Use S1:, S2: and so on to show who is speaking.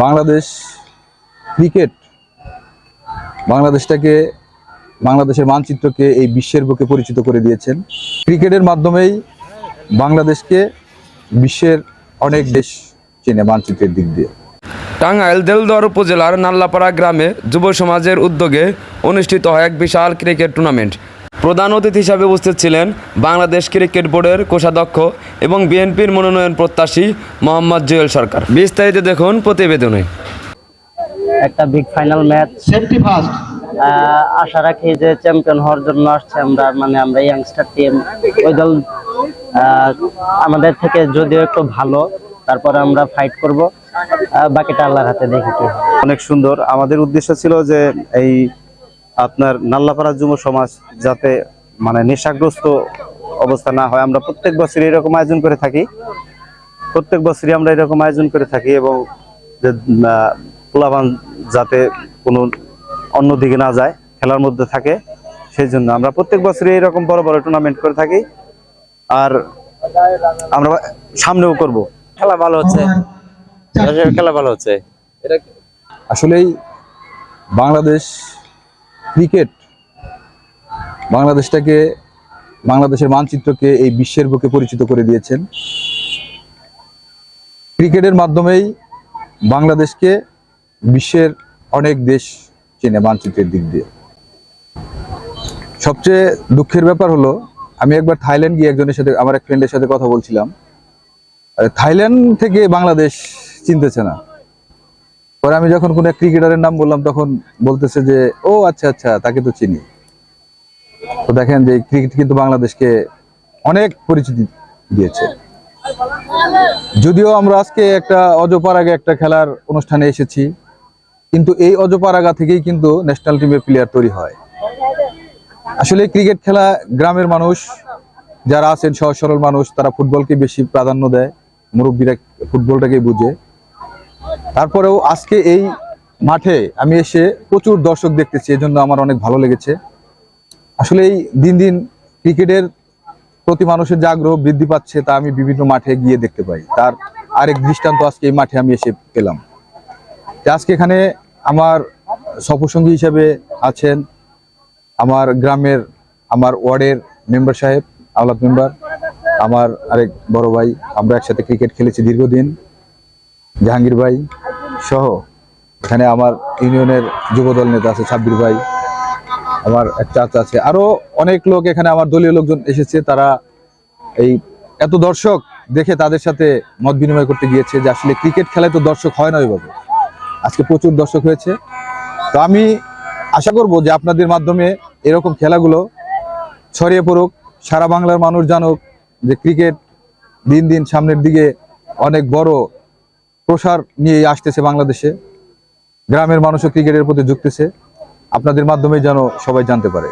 S1: Bangladesh cricket, বাংলাদেশটাকে, বাংলাদেশের মানচিত্রকে এই বিশ্বের বুকে পরিচিত করে দিয়েছেন। ক্রিকেটের মাধ্যমেই বাংলাদেশকে বিশ্বের অনেক দেশ চেনে মানচিত্রের দিক দিয়ে।
S2: টাঙ্গাইল দেলদর উপজেলার নাল্লাপাড়া গ্রামে যুব সমাজের উদ্যোগে অনুষ্ঠিত হয় এক বিশাল ক্রিকেট টুর্নামেন্ট। প্রধান অতিথি হিসাবে উপস্থিত ছিলেন বাংলাদেশ ক্রিকেট বোর্ডের কোষাধ্যক্ষ এবং বিএনপির মনোনয়ন প্রত্যাশী মোহাম্মদ জুয়েল সরকার। বিস্তারিত দেখুন প্রতিবেদনে।
S3: একটা big final match
S4: safety first
S3: আশা রাখি যে চ্যাম্পিয়ন হওয়ার জন্য আসছে আমরা মানে আমরা ইয়াংস্টার টিম ওই দল আমাদের থেকে যদিও একটু ভালো তারপরে আমরা ফাইট করব। বাকিটা আল্লাহর হাতে দেখি কি
S5: অনেক সুন্দর। আমাদের উদ্দেশ্য ছিল যে এই আপনার নাল্লাপাড়া যুব সমাজ যাতে মানে নেশাগ্রস্ত অবস্থা না হয়। আমরা প্রত্যেক বছর এরকম আয়োজন করে থাকি। প্রত্যেক বছরই আমরা এরকম আয়োজন করে থাকি এবং পোলাপান যাতে কোনো অন্য দিকে না যায় খেলার মধ্যে থাকে সেই জন্য আমরা প্রত্যেক বছরই এরকম বড় বড় টুর্নামেন্ট করে থাকি। আর আমরা সামনেও করব।
S6: খেলা ভালো হচ্ছে। খেলা ভালো হচ্ছে।
S1: আসলেই বাংলাদেশ ক্রিকেট বাংলাদেশটাকে, বাংলাদেশের মানচিত্রকে এই বিশ্বের বুকে পরিচিত করে দিয়েছেন। ক্রিকেটের মাধ্যমেই বাংলাদেশকে বিশ্বের অনেক দেশ চেনে মানচিত্রের দিক দিয়ে। সবচেয়ে দুঃখের ব্যাপার হলো, আমি একবার থাইল্যান্ড গিয়ে একজনের সাথে, আমার এক ফ্রেন্ডের সাথে কথা বলছিলাম। থাইল্যান্ড থেকে বাংলাদেশ চিনতেছে না। পরে আমি যখন কোনো ক্রিকেটারের নাম বললাম, তখন বলতেছে যে, ও আচ্ছা আচ্ছা তাকে তো চিনি। তো দেখেন যে ক্রিকেট কিন্তু বাংলাদেশকে অনেক পরিচিতি দিয়েছে। যদিও আমরা আজকে একটা অজপাড়াগে একটা খেলার অনুষ্ঠানে এসেছি, কিন্তু এই অজপাড়াগা থেকেই কিন্তু ন্যাশনাল টিমের প্লেয়ার তৈরি হয়। আসলে ক্রিকেট খেলা গ্রামের মানুষ, যারা আছেন সহজ সরল মানুষ, তারা ফুটবলকে বেশি প্রাধান্য দেয়। মুরব্বীরা ফুটবলটাকেই বুঝে। তারপরেও আজকে এই মাঠে আমি এসে প্রচুর দর্শক দেখতেছি, এজন্য আমার অনেক ভালো লেগেছে। আসলে এই দিন দিন ক্রিকেটের প্রতি মানুষের যে আগ্রহ বৃদ্ধি পাচ্ছে তা আমি বিভিন্ন মাঠে গিয়ে দেখতে পাই। তার আরেক দৃষ্টান্ত আজকে এই মাঠে আমি এসে পেলাম। আজকে এখানে আমার সফরসঙ্গী হিসেবে আছেন আমার গ্রামের আমার ওয়ার্ডের মেম্বার সাহেব, আওলাদ মেম্বার, আমার আরেক বড় ভাই। আমরা একসাথে ক্রিকেট খেলেছি দীর্ঘদিন, জাহাঙ্গীর ভাই সহ এখানে আমার ইউনিয়নের যুবদল নেতা আছে সাব্বির ভাই, আমার এক চাচা আছে। আরও অনেক লোক এখানে, আমার দলীয় লোকজন এসেছে, তারা এই এত দর্শক দেখে তাদের সাথে মত বিনিময় করতে গিয়েছে যে আসলে ক্রিকেট খেলায় তো দর্শক হয় না ওইভাবে। আজকে প্রচুর দর্শক হয়েছে। তো আমি আশা করব যে আপনাদের মাধ্যমে এরকম খেলাগুলো ছড়িয়ে পড়ুক, সারা বাংলার মানুষ জানুক যে ক্রিকেট দিন দিন সামনের দিকে অনেক বড় প্রসার নিয়ে আসতেছে বাংলাদেশে। গ্রামের মানুষও ক্রিকেটের প্রতি ঝুঁকতেছে আপনাদের মাধ্যমে যেন সবাই জানতে পারে।